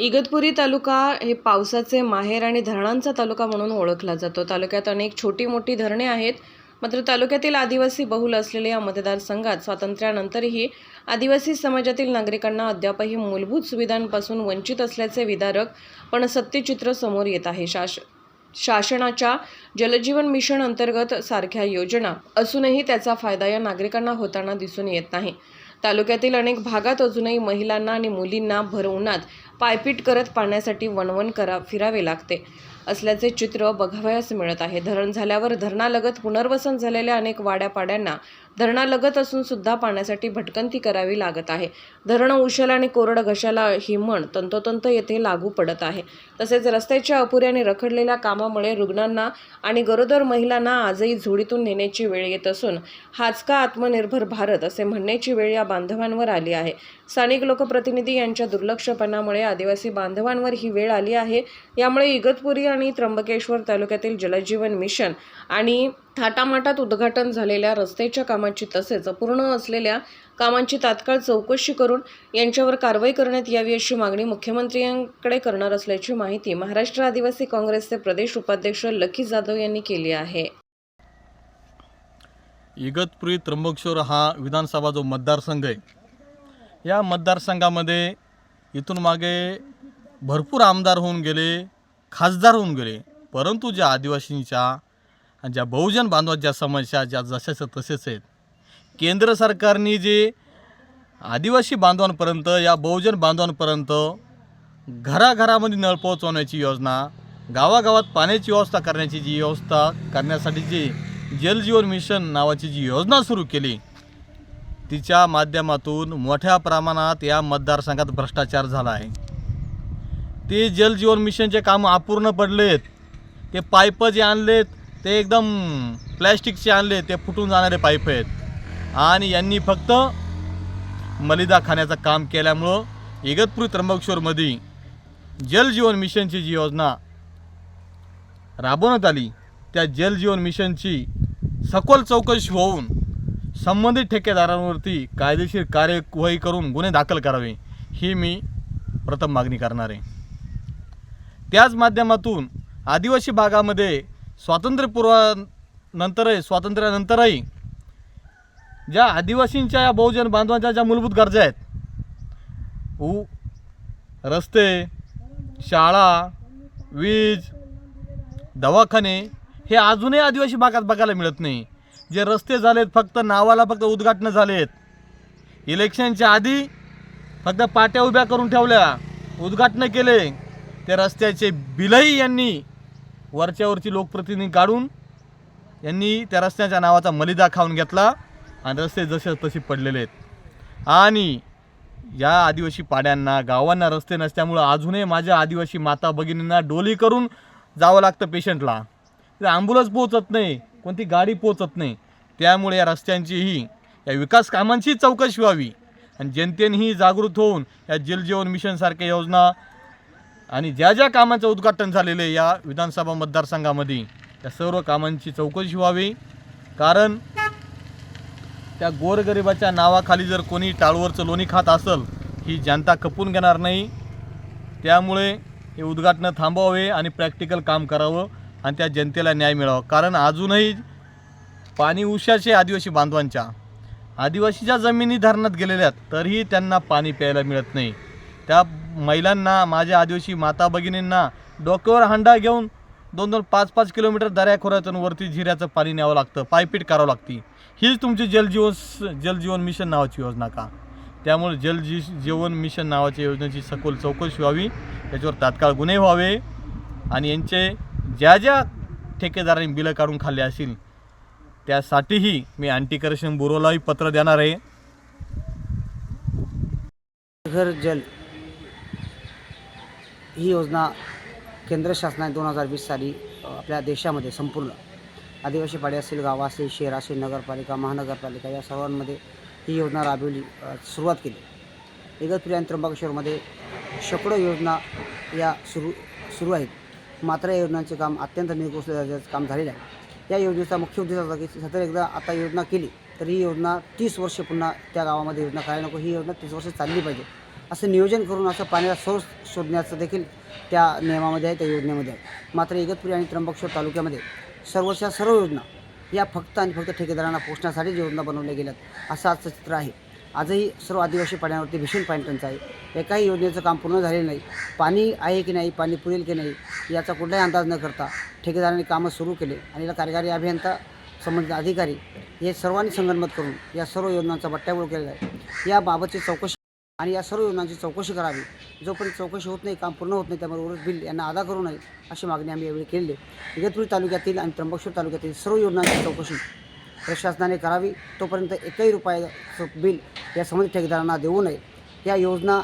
इगतपुरी तालुका हे पावसाचे माहेर आणि धरणांचा तालुका म्हणून ओळखला जातो. तालुक्यात अनेक छोटी मोठी धरणे आहेत. मात्र तालुक्यातील आदिवासी बहुल असलेल्या या मतदारसंघात स्वातंत्र्यानंतरही आदिवासी समाजातील नागरिकांना अद्यापही मूलभूत सुविधांपासून वंचित असल्याचे विदारक पण सत्यचित्र समोर येत आहे. शास शासनाच्या जलजीवन मिशन अंतर्गत सारख्या योजना असूनही त्याचा फायदा या नागरिकांना होताना दिसून येत नाही. तालुक्यातील अनेक भागात अजूनही महिलांना आणि मुलींना भर उन्हात पायपीट करत पाण्यासाठी वणवण करा फिरावे लागते. असल्याचे चित्र बघावयास मिळत आहे. धरण झाल्यावर धरणालगत पुनर्वसन झालेल्या अनेक वाड्यापाड्यांना धरणालगत असून सुद्धा पाण्यासाठी भटकंती करावी लागत आहे. धरण उशल आणि कोरड घशाला ही म्हण तंतोतंत येथे लागू पडत आहे. तसेच रस्त्याच्या अपुऱ्याने रखडलेल्या कामामुळे रुग्णांना आणि गरोदर महिलांना आजही झोडीतून नेण्याची वेळ येत असून हाच का आत्मनिर्भर भारत असे म्हणण्याची वेळ या बांधवांवर आली आहे. स्थानिक लोकप्रतिनिधी यांच्या दुर्लक्षपणामुळे आदिवासी बांधवांवर ही वेळ आली आहे. यामुळे इगतपुरी आणि त्र्यंबकेश्वर तालुक्यातील जलजीवन मिशन आणि थाटामाटात उद्घाटन झालेल्या रस्त्याच्या कामाची तसेच अपूर्ण असलेल्या कामांची तात्काळ चौकशी करून यांच्यावर कारवाई करण्यात यावी अशी मागणी मुख्यमंत्र्यांकडे करणार असल्याची माहिती महाराष्ट्र आदिवासी काँग्रेसचे प्रदेश उपाध्यक्ष लकी जाधव यांनी केली आहे. इगतपुरी त्र्यंबकेश्वर हा विधानसभा जो मतदारसंघ आहे या मतदारसंघामध्ये इथून मागे भरपूर आमदार होऊन गेले खासदार होऊन गेले परंतु ज्या आदिवासींच्या आणि ज्या बहुजन बांधवाच्या ज्या समस्या ज्या जशाच्या तसेच आहेत केंद्र सरकारने जे आदिवासी बांधवांपर्यंत या बहुजन बांधवांपर्यंत घराघरामध्ये नळ पोहोचवण्याची योजना गावागावात पाण्याची व्यवस्था करण्याची जी व्यवस्था करण्यासाठी जी जलजीवन मिशन नावाची जी योजना सुरू केली तिच्या माध्यमातून मोठ्या प्रमाणात या मतदारसंघात भ्रष्टाचार झाला आहे. ते जलजीवन मिशनचे काम अपूर्ण पडलेत ते पाईप जे आणलेत ते एकदम प्लॅस्टिकचे आणले ते फुटून जाणारे पाईप आहेत. आणि यांनी फक्त मलिदा खाण्याचं काम केल्यामुळं इगतपुरी त्र्यंबकेश्वरमध्ये जलजीवन मिशनची जी योजना राबवण्यात आली त्या जलजीवन मिशनची सखोल चौकशी होऊन संबंधित ठेकेदारांवरती कायदेशीर कार्यवाही करून गुन्हे दाखल करावे ही मी प्रथम मागणी करणार आहे. त्याच माध्यमातून आदिवासी भागामध्ये स्वातंत्र्यपूर्वानंतरही स्वातंत्र्यानंतरही ज्या आदिवासींच्या या बहुजन बांधवांच्या ज्या मूलभूत गरजा आहेत उ रस्ते शाळा वीज दवाखाने हे अजूनही आदिवासी भागात बघायला मिळत नाही. जे रस्ते झालेत फक्त नावाला फक्त उद्घाटनं झालेत. इलेक्शनच्या आधी फक्त पाट्या उभ्या करून ठेवल्या उद्घाटनं केले. ते रस्त्याचे बिलही यांनी वरच्यावरची लोकप्रतिनिधी काढून यांनी त्या रस्त्याच्या नावाचा मलिदा खाऊन घेतला आणि रस्ते जसे तसे पडलेले आहेत. आणि या आदिवासी पाड्यांना गावांना रस्ते नसल्यामुळं अजूनही माझ्या आदिवासी माता भगिनींना डोली करून जावं लागतं पेशंटला. ॲम्ब्युलन्स पोहोचत नाही कोणती गाडी पोहोचत नाही. त्यामुळे या रस्त्यांचीही या विकास कामांची चौकशी व्हावी. आणि जनतेनेही जागृत होऊन या जलजीवन मिशनसारख्या योजना आणि ज्या ज्या कामांचं उद्घाटन झालेलं आहे या विधानसभा मतदारसंघामध्ये त्या सर्व कामांची चौकशी व्हावी. कारण त्या गोरगरिबाच्या नावाखाली जर कोणी टाळूवरचं लोणी खात असेल ही जनता खपून घेणार नाही. त्यामुळे हे उद्घाटनं थांबवावे आणि प्रॅक्टिकल काम करावं आणि त्या जनतेला न्याय मिळावा. कारण अजूनही पाणी उशाचे आदिवासी बांधवांच्या आदिवासीच्या जमिनी धरणात गेलेल्या आहेत तरीही त्यांना पाणी प्यायला मिळत नाही. त्या महिलांना माझ्या आदिवासी माता भगिनींना डोक्यावर हंडा घेऊन दोन दोन पाच पाच किलोमीटर दऱ्याखोऱ्यातून वरती झिऱ्याचं पाणी न्यावं लागतं पायपीट करावं लागते. हीच तुमची जलजीवन जलजीवन मिशन नावाची योजना का? त्यामुळे जलजी जीवन मिशन नावाच्या योजनेची सखोल चौकशी व्हावी त्याच्यावर तात्काळ गुन्हे व्हावे आणि यांचे ज्या ज्या ठेकेदारांनी बिलं काढून खाल्ले असतील त्यासाठीही मी अँटी करप्शन ब्युरोलाही पत्र देणार आहे. घर जल. ही योजना केंद्र शासनाने दोन हजार वीस साली आपल्या देशामध्ये संपूर्ण आदिवासी पाडे असेल गाव असेल शहर असेल नगरपालिका महानगरपालिका या सर्वांमध्ये ही योजना राबवली सुरुवात केली. इगतपुरी आणि त्र्यंबकेश्वरमध्ये शेकडो योजना या सुरू सुरू आहेत. मात्र या योजनांचे काम अत्यंत निकृष्ट दर्जाचं काम झालेलं आहे. या योजनेचा मुख्य उद्देश असा की सतत एकदा आता योजना केली तर ही योजना तीस वर्ष पुन्हा त्या गावामध्ये योजना करायला नको ही योजना तीस वर्ष चालली पाहिजे. असं नियोजन करून असं पाण्याचा सोर्स शोधण्याचं देखील त्या नियमामध्ये आहे त्या योजनेमध्ये आहे. मात्र इगतपुरी आणि त्र्यंबकेश्वर तालुक्यामध्ये सर्वच्या सर्व योजना या फक्त आणि फक्त ठेकेदारांना पोचण्यासाठी योजना बनवल्या गेल्यात असं आजचं चित्र आहे. आजही सर्व आदिवासी पाण्यावरती भीषण पाणी टंचाई एकाही योजनेचं काम पूर्ण झालेलं नाही. पाणी आहे की नाही पाणी पुरेल की नाही याचा कुठलाही अंदाज न करता ठेकेदारांनी कामं सुरू केले आणि याला कार्यकारी अभियंता संबंधित अधिकारी हे सर्वांनी संगनमत करून या सर्व योजनांचा बट्ट्याबोळ केलेला आहे. याबाबतची चौकशी आणि या सर्व योजनांची चौकशी करावी. जोपर्यंत चौकशी होत नाही काम पूर्ण होत नाही त्यामुळे उर्वरित बिल यांना अदा करू नये अशी मागणी आम्ही यावेळी केली. आहे इगतपुरी तालुक्यातील आणि त्र्यंबकेश्वर तालुक्यातील सर्व योजनांची चौकशी प्रशासनाने करावी. तोपर्यंत एकही रुपयाचं बिल या संबंधित ठेकेदारांना देऊ नये. या योजना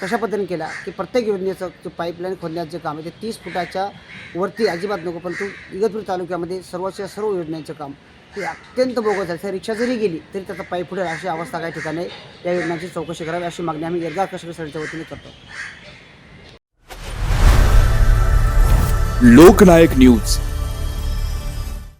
कशा पद्धतीने केल्या? की प्रत्येक योजनेचं जे पाईपलाईन खोदण्याचं जे काम आहे ते तीस फुटाच्या वरती अजिबात नको परंतु इगतपुरी तालुक्यामध्ये सर्वच्या सर्व योजनांचं काम ती अत्यंत बोगस आहे तर रिक्षा जरी गेली तरी त्याचा पायी फुटेल अशी अवस्था काही ठिकाणी या योजनांची चौकशी करावी अशी मागणी आम्ही एकदा कश्मीर संघटनेच्या वतीने करतो. लोकनायक न्यूज.